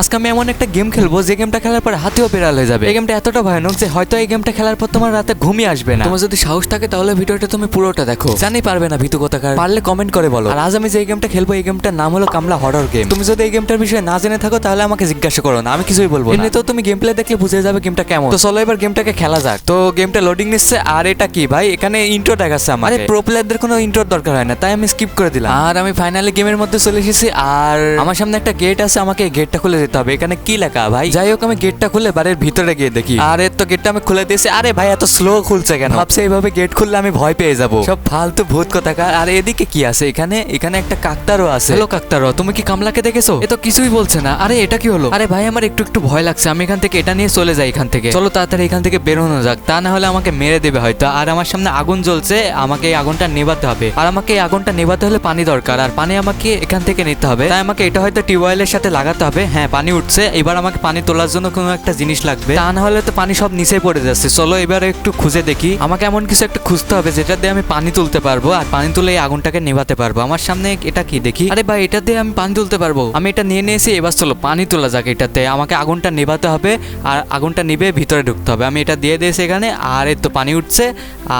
আজকে আমি এমন একটা গেম খেলব যে গেমটা খেলার পর হাতেও বেড়াল হয়ে যাবে। এই গেমটা এতটা ভয়ানক যে হয়তো এই গেমটা খেলার পর তোমার রাতে ঘুমিয়ে আসবে না। তোমার যদি সাহস থাকে তাহলে ভিডিওটা তুমি পুরোটা দেখো। জানি পারবে না ভীতু কোথাকার পারলে কমেন্ট করে বলো। আর আজ আমি যে গেমটা খেলব এই গেমটার নাম হলো কামলা হরর গেম তুমি যদি এই গেমটার বিষয়ে না জেনে থাকো তাহলে আমাকে জিজ্ঞাসা করো না আমি কিছুই বলব এমনিতেও তুমি গেম প্লে দেখলে বুঝে যাবে গেমটা কেমন। তো চলো এবার গেমটাকে খেলা যাক। তো গেমটা লোডিং নিচ্ছে আর এটা কি ভাই? এখানে ইন্ট্রো দেখাচ্ছে আমার প্রো প্লেয়ারদের কোনো ইন্ট্রোর দরকার হয় না তাই আমি স্কিপ করে দিলাম। আর আমি ফাইনালি গেমের মধ্যে চলে এসেছি আর আমার সামনে একটা গেট আছে আমাকে গেটটা খুলে দিতে হবে। এখানে কি লেখা ভাই? যাই হোক আমি গেটটা খুলে বাড়ির ভিতরে গিয়ে দেখি। আর এর তো গেটটা আমি খুলে দিয়েছি। আরে ভাই এত স্লো খুলছে কেন? ভাবছে এইভাবে গেট খুললে আমি ভয় পেয়ে যাব। সব ফালতু ভূত কোথাকার। আর এদিকে কি আছে? এখানে এখানে একটা কাকতারও আছে। হ্যালো কাকতারও তুমি কি কামলাকে দেখেছ? এ তো কিছুই বলছে না। আরে এটা কি হলো? আরে ভাই আমার একটু একটু ভয় লাগছে। আমি এখান থেকে এটা নিয়ে চলে যাই এখান থেকে। চলো তাড়াতাড়ি এখান থেকে বেরোনো যাক। তা না হলে আমাকে মেরে দেবে হয়তো। আর আমার সামনে আগুন জ্বলছে। আমাকে এই আগুনটা নেভাতে হবে। আর আমাকে এই আগুনটা নেভাতে হলে পানি দরকার। আর পানি আমাকে এখান থেকে নিতে হবে। তাই আমাকে এটা হয়তো টিউবওয়েলের সাথে লাগাতে হবে। হ্যাঁ পানি উঠছে, এবার আমাকে পানি তোলার জন্য কোনো একটা জিনিস লাগবে। তা না হলে তো পানি সব নিচে পড়ে যাচ্ছে। চলো এবার একটু খুঁজে দেখি। আমাকে এমন কিছু একটা খুঁজতে হবে যেটা দিয়ে আমি পানি তুলতে পারব, আর পানি তুলে এই আগুনটাকে নেভাতে পারব। আমার সামনে এটা কি দেখি? আরে ভাই, এটা দিয়ে আমি পানি তুলতে পারব। আমি এটা নিয়ে নিয়েছি, এবার চলো পানি তোলা যাক এটাতে। আমাকে আগুনটা নেভাতে হবে, আর আগুনটা নিভে ভিতরে ঢুকতে হবে। আমি এটা দিয়ে দিয়েছি এখানে, আর এর তো পানি উঠছে,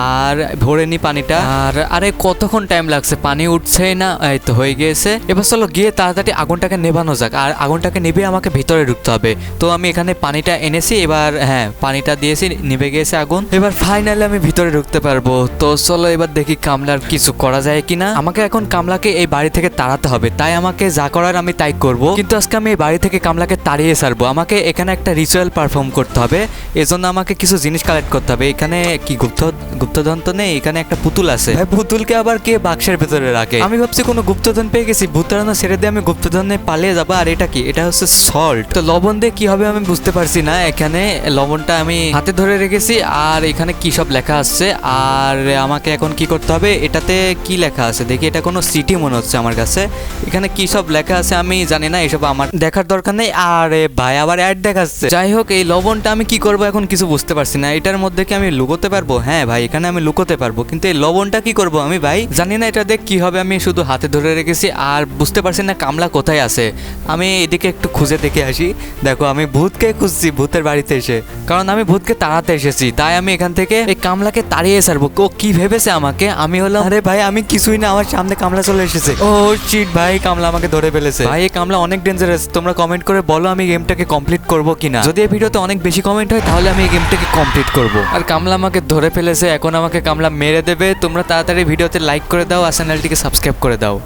আর ভরে নি পানিটা। আর আরে, কতক্ষণ টাইম লাগছে? পানি উঠছেই না, এই তো হয়ে গিয়েছে। এবার চলো গিয়ে তাড়াতাড়ি আগুনটাকে নেভানো যাক। আর আগুনটাকে নিভে আমাকে ভিতরে ঢুকতে হবে। তো আমি এখানে পানিটা এনেছি, এবার হ্যাঁ পানিটা দিয়েছি, নিভে গিয়েছে আগুন। এবার ফাইনালি আমি ভিতরে ঢুকতে পারব। তো চলো এবার দেখি কামলার কিছু করা যায় কিনা। আমাকে এখন কামলাকে এই বাড়ি থেকে তাড়াতে হবে। তাই আমাকে যা করার আমি তাই করব। কিন্তু আজকে আমি এই বাড়ি থেকে কামলাকে তাড়িয়ে সারবো আমাকে এখানে একটা রিচুয়াল পারফর্ম করতে হবে। এজন্য আমাকে কিছু জিনিস কালেক্ট করতে হবে। এখানে কি গুপ্ত, গুপ্তধন তো নেই? এখানে একটা পুতুল আছে। পুতুলকে আবার কে বাক্সের ভেতরে রাখে? আমি ভাবছি কোনো গুপ্তধন পেয়ে গেছি। ভূতারানো ছেড়ে দিয়ে আমি গুপ্তধনে পালিয়ে যাব। আর এটা কি? এটা হচ্ছে সল্ট তো লবণ দিয়ে কি হবে আমি বুঝতে পারছি না, এখানে লবণটা আমি হাতে ধরে রেখেছি, আর এখানে কি সব লেখা আসছে আর আমাকে এখন কি করতে হবে, এটাতে কি লেখা আছে? দেখি, এটা কোনো সিটি মনে হচ্ছে আমার কাছে। এখানে কি সব লেখা আছে আমি জানি না, এসব আমার দেখার দরকার নেই, আরে ভাই আবার অ্যাড দেখাচ্ছে। যাই হোক, এই লবণটা আমি কি করব এখন কিছু বুঝতে পারছি না, এটার মধ্যে কি আমি লুকোতে পারব? হ্যাঁ ভাই, এখানে আমি লুকোতে পারব, কিন্তু এই লবণটা কি করব আমি ভাই? জানি না এটা দেখ কি হবে আমি শুধু হাতে ধরে রেখেছি, আর বুঝতে পারছি না কামলা কোথায় আছে। আমি এদিকে একটু খুঁজে দেখে আসি। দেখো আমি ভূতকে খুঁজছি ভূতের বাড়িতে এসে। কারণ আমি ভূতকে তাড়াতে এসেছি। তাই আমি এখান থেকে এই কামলাকে তাড়িয়ে ছাড়বো। ও কি ভেবেছে আমাকে? আমি হলাম আরে ভাই আমি কিছুই না আমার সামনে কামলা চলে এসেছে। ও শিট ভাই কামলা আমাকে ধরে ফেলেছে। ভাই এই কামলা অনেক ডেঞ্জারাস তোমরা কমেন্ট করে বলো আমি গেমটাকে কমপ্লিট করব কিনা। যদি এই ভিডিওতে অনেক বেশি কমেন্ট হয় তাহলে আমি এই গেমটাকে কমপ্লিট করব। আর কামলা আমাকে ধরে ফেলেছে এখন আমাকে কামলা মেরে দেবে। তোমরা তাড়াতাড়ি ভিডিওতে লাইক করে দাও আর চ্যানেলটিকে সাবস্ক্রাইব করে দাও।